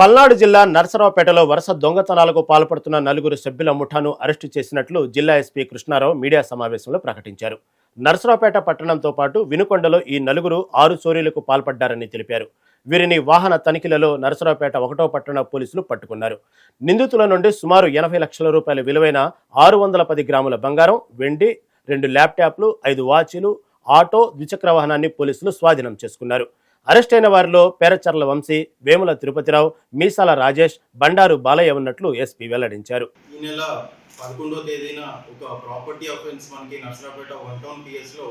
పల్నాడు జిల్లా నరసరావుపేటలో వరుస దొంగతనాలకు పాల్పడుతున్న నలుగురు సభ్యుల ముఠాను అరెస్టు చేసినట్లు జిల్లా ఎస్పీ కృష్ణారావు మీడియా సమావేశంలో ప్రకటించారు. నరసరావుపేట పట్టణంతో పాటు వినుకొండలో ఈ నలుగురు ఆరు చోరీలకు పాల్పడ్డారని తెలిపారు. వీరిని వాహన తనిఖీలలో నరసరావుపేట ఒకటో పట్టణ పోలీసులు పట్టుకున్నారు. నిందితుల నుండి సుమారు ఎనభై లక్షల రూపాయల విలువైన ఆరు వందల పది గ్రాముల బంగారం వెండి రెండు ల్యాప్టాప్లు ఐదు వాచీలు ఆటో ద్విచక్ర వాహనాన్ని పోలీసులు స్వాధీనం చేసుకున్నారు. అరెస్ట్ అయిన వారిలో పేరచర్ల వంశీ వేముల తిరుపతిరావు మీసాల రాజేష్ బండారు బాలయ్య ఉన్నట్లు ఎస్పీ వెల్లడించారు. ఈ నెల పదకొండో తేదీన ఒక ప్రాపర్టీ అఫెన్స్ మనకి నర్సరాపేట వన్ టౌన్ పిఎస్లో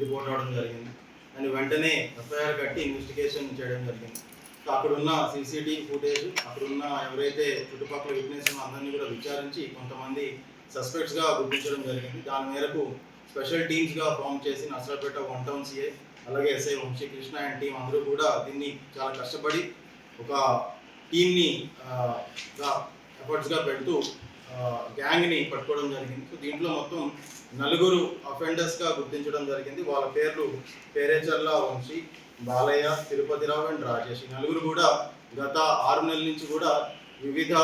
రిపోర్ట్ అవడం జరిగింది. అండ్ వెంటనే ఎఫ్ఐఆర్ కట్టి ఇన్వెస్టిగేషన్ చేయడం జరిగింది. సో అక్కడ ఉన్న సీసీటీవీ ఫుటేజ్ అక్కడ ఉన్న ఎవరైతే చుట్టుపక్కల విట్నెస్ అందరినీ కూడా విచారించి కొంతమంది సస్పెక్ట్స్గా గుర్తించడం జరిగింది. దాని మేరకు స్పెషల్ టీమ్స్గా ఫామ్ చేసి నర్సరాపేట వన్ టౌన్ సిఐ అలాగే ఎస్ఐ వంశీకృష్ణ అండ్ టీం అందరూ కూడా దీన్ని చాలా కష్టపడి ఒక టీమ్ని ఎఫర్ట్స్గా పెడుతూ గ్యాంగ్ని పట్టుకోవడం జరిగింది. సో దీంట్లో మొత్తం నలుగురు అఫెండర్స్గా గుర్తించడం జరిగింది. వాళ్ళ పేర్లు పేరేచర్ల వంశీ బాలయ్య తిరుపతిరావు అండ్ రాజేష్. నలుగురు కూడా గత ఆరు నెలల నుంచి కూడా వివిధ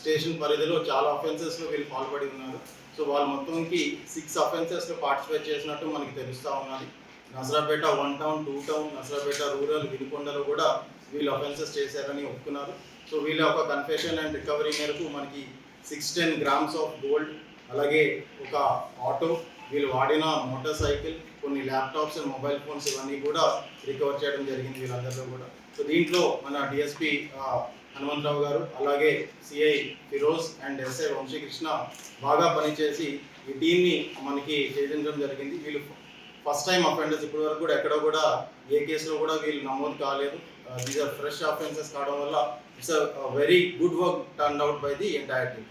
స్టేషన్ పరిధిలో చాలా అఫెన్సెస్లో వీళ్ళు పాల్పడి ఉన్నారు. సో వాళ్ళు మొత్తంకి సిక్స్ అఫెన్సెస్లో పార్టిసిపేట్ చేసినట్టు మనకి తెలుస్తూ ఉన్నది. Narasaraopet one town two town Narasaraopet rural వినుకొండలో కూడా వీళ్ళు అఫెన్సెస్ చేశారని ఒప్పుకున్నారు. సో వీళ్ళ ఒక కన్ఫెషన్ అండ్ రికవరీ మేరకు మనకి six ten grams of gold అలాగే ఒక ఆటో వీళ్ళు వాడిన మోటార్ సైకిల్ కొన్ని ల్యాప్టాప్స్ అండ్ మొబైల్ ఫోన్స్ ఇవన్నీ కూడా రికవర్ చేయడం జరిగింది వీళ్ళందరిలో కూడా. సో దీంట్లో మన డిఎస్పి హనుమంతరావు గారు అలాగే CI Firoz and SI Vamsikrishna బాగా పనిచేసి ఈ టీంని మనకి చేయించడం జరిగింది. వీళ్ళు ఫస్ట్ టైం అఫెండర్స్ ఇప్పటి వరకు కూడా ఎక్కడ కూడా ఏ కేసులో కూడా వీళ్ళు నమోదు కాలేదు. దీస్ ఆర్ ఫ్రెష్ అఫెన్సెస్ కావడం వల్ల it's very good work turn out by the entire team